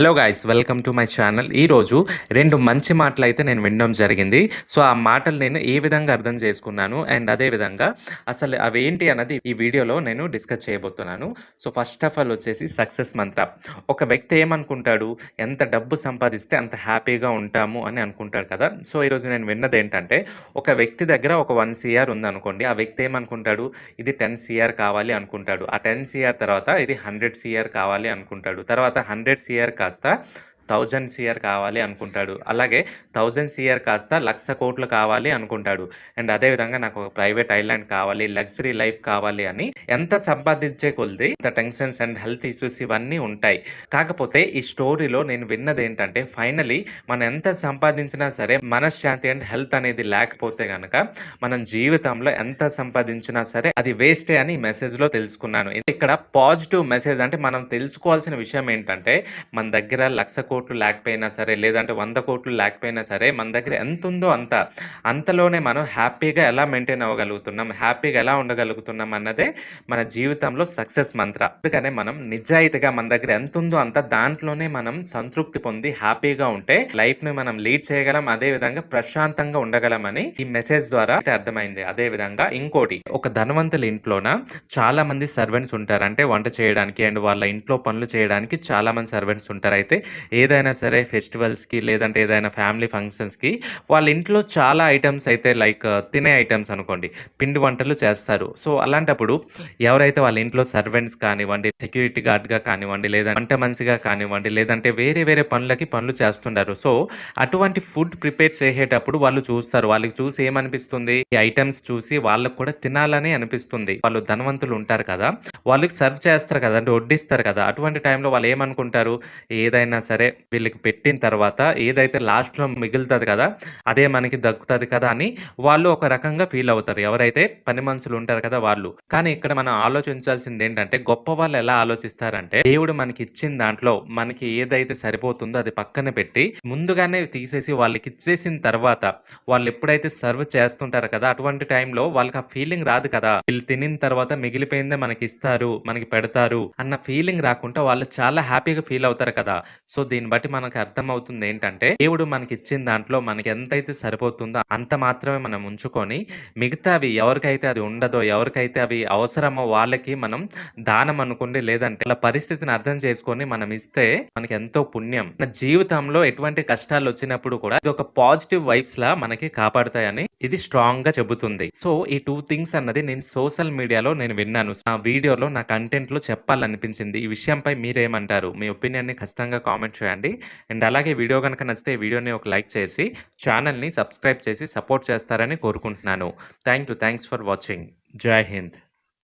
Hello guys welcome to my channel ఈరోజు రెండు మంచి మాటలు అయితే నేను వినడం జరిగింది. సో ఆ మాటలు నేను ఏ విధంగా అర్థం చేసుకున్నాను అండ్ అదే విధంగా అసలు అవి ఏంటి అన్నది ఈ వీడియోలో నేను డిస్కస్ చేయబోతున్నాను. సో ఫస్ట్ ఆఫ్ ఆల్ వచ్చేసి సక్సెస్ మంత్ర ఒక వ్యక్తి ఏమనుకుంటాడు? ఎంత డబ్బు సంపాదిస్తే అంత హ్యాపీగా ఉంటాము అని అనుకుంటాడు కదా? సో ఈరోజు నేను విన్నది ఏంటంటే ఒక వ్యక్తి దగ్గర ఒక వన్ సిఆర్ ఉందనుకోండి. ఆ వ్యక్తి ఏమనుకుంటాడు? ఇది టెన్ సిఆర్ కావాలి అనుకుంటాడు. ఆ టెన్ సిఆర్ తర్వాత ఇది హండ్రెడ్ సిఆర్ కావాలి అనుకుంటాడు. తర్వాత హండ్రెడ్ సిఆర్ కాస్త థౌజండ్ సిఆర్ కావాలి అనుకుంటాడు. అలాగే థౌజండ్ సిఆర్ కాస్త లక్ష కోట్లు కావాలి అనుకుంటాడు. అండ్ అదేవిధంగా నాకు ఒక ప్రైవేట్ ఐలాండ్ కావాలి లగ్జరీ లైఫ్ కావాలి అని ఎంత సంపాదించే కొద్ది ఇంత టెన్షన్స్ అండ్ హెల్త్ ఇష్యూస్ ఇవన్నీ ఉంటాయి. కాకపోతే ఈ స్టోరీలో నేను విన్నది ఏంటంటే ఫైనలీ మనం ఎంత సంపాదించినా సరే మనశ్శాంతి అండ్ హెల్త్ అనేది లేకపోతే కనుక మనం జీవితంలో ఎంత సంపాదించినా సరే అది వేస్టే అని ఈ మెసేజ్లో తెలుసుకున్నాను. ఇక్కడ పాజిటివ్ మెసేజ్ అంటే మనం తెలుసుకోవాల్సిన విషయం ఏంటంటే మన దగ్గర లక్ష కోట్లు కోట్లు లేకపోయినా సరే లేదంటే వంద కోట్లు లేకపోయినా సరే మన దగ్గర ఎంత ఉందో అంత అంతలోనే మనం హ్యాపీగా ఎలా మెయింటైన్ అవ్వగలుగుతున్నాం హ్యాపీగా ఎలా ఉండగలుగుతున్నాం అన్నదే మన జీవితంలో సక్సెస్ మంత్ర. అందుకనే మనం నిజాయితీగా మన దగ్గర ఎంత ఉందో అంత దాంట్లోనే మనం సంతృప్తి పొంది హ్యాపీగా ఉంటే లైఫ్ని మనం లీడ్ చేయగలం అదే విధంగా ప్రశాంతంగా ఉండగలమని ఈ మెసేజ్ ద్వారా అయితే అర్థమైంది. అదే విధంగా ఇంకోటి ఒక ధనవంతుల ఇంట్లోన చాలా మంది సర్వెంట్స్ ఉంటారు. అంటే వంట చేయడానికి అండ్ వాళ్ళ ఇంట్లో పనులు చేయడానికి చాలా మంది సర్వెంట్స్ ఉంటారు. అయితే ఏదైనా సరే ఫెస్టివల్స్కి లేదంటే ఏదైనా ఫ్యామిలీ ఫంక్షన్స్కి వాళ్ళ ఇంట్లో చాలా ఐటమ్స్ అయితే లైక్ తినే ఐటమ్స్ అనుకోండి. పిండి వంటలు చేస్తారు. సో అలాంటప్పుడు ఎవరైతే వాళ్ళ ఇంట్లో సర్వెంట్స్ కానివ్వండి సెక్యూరిటీ గార్డ్గా కానివ్వండి లేదా వంట మనిషిగా కానివ్వండి లేదంటే వేరే వేరే పనులకి పనులు చేస్తుంటారు. సో అటువంటి ఫుడ్ ప్రిపేర్ చేసేటప్పుడు వాళ్ళు చూస్తారు. వాళ్ళకి చూసి ఏమనిపిస్తుంది? ఈ ఐటమ్స్ చూసి వాళ్ళకు కూడా తినాలని అనిపిస్తుంది. వాళ్ళు ధనవంతులు ఉంటారు కదా. వాళ్ళకి సర్వ్ చేస్తారు కదా. అంటే వడ్డిస్తారు కదా. అటువంటి టైంలో వాళ్ళు ఏమనుకుంటారు? ఏదైనా సరే వీళ్ళకి పెట్టిన తర్వాత ఏదైతే లాస్ట్లో మిగులుతుంది కదా అదే మనకి దక్కుతుంది కదా అని వాళ్ళు ఒక రకంగా ఫీల్ అవుతారు. ఎవరైతే పని మనుషులు ఉంటారు కదా వాళ్ళు. కానీ ఇక్కడ మనం ఆలోచించాల్సింది ఏంటంటే గొప్ప వాళ్ళు ఎలా ఆలోచిస్తారంటే దేవుడు మనకి ఇచ్చిన దాంట్లో మనకి ఏదైతే సరిపోతుందో అది పక్కన పెట్టి ముందుగానే తీసేసి వాళ్ళకి ఇచ్చేసిన తర్వాత వాళ్ళు ఎప్పుడైతే సర్వ్ చేస్తుంటారు కదా అటువంటి టైంలో వాళ్ళకి ఆ ఫీలింగ్ రాదు కదా. వీళ్ళు తినిన తర్వాత మిగిలిపోయిందే మనకి ఇస్తారు మనకి పెడతారు అన్న ఫీలింగ్ రాకుండా వాళ్ళు చాలా హ్యాపీగా ఫీల్ అవుతారు కదా. సో దీన్ని బట్టి మనకు అర్థం అవుతుంది ఏంటంటే దేవుడు మనకి ఇచ్చిన దాంట్లో మనకి ఎంతైతే సరిపోతుందో అంత మాత్రమే మనం ఉంచుకొని మిగతావి ఎవరికైతే అది ఉండదో ఎవరికైతే అవి అవసరమో వాళ్ళకి మనం దానం అనుకోండి లేదంటే అలా పరిస్థితిని అర్థం చేసుకొని మనం ఇస్తే మనకి ఎంతో పుణ్యం. మన జీవితంలో ఎటువంటి కష్టాలు వచ్చినప్పుడు కూడా ఇది ఒక పాజిటివ్ వైబ్స్ లా మనకి కాపాడుతాయని ఇది స్ట్రాంగ్గా చెబుతుంది. సో ఈ టూ థింగ్స్ అన్నది నేను సోషల్ మీడియాలో నేను విన్నాను. నా వీడియోలో నా కంటెంట్లో చెప్పాలనిపించింది. ఈ విషయంపై మీరేమంటారు? మీ ఒపీనియన్ని ఖచ్చితంగా కామెంట్ చేయండి. అండ్ అలాగే వీడియో కనుక నచ్చితే వీడియోని ఒక లైక్ చేసి ఛానల్ని సబ్స్క్రైబ్ చేసి సపోర్ట్ చేస్తారని కోరుకుంటున్నాను. Thank you thanks for watching. Jai Hind.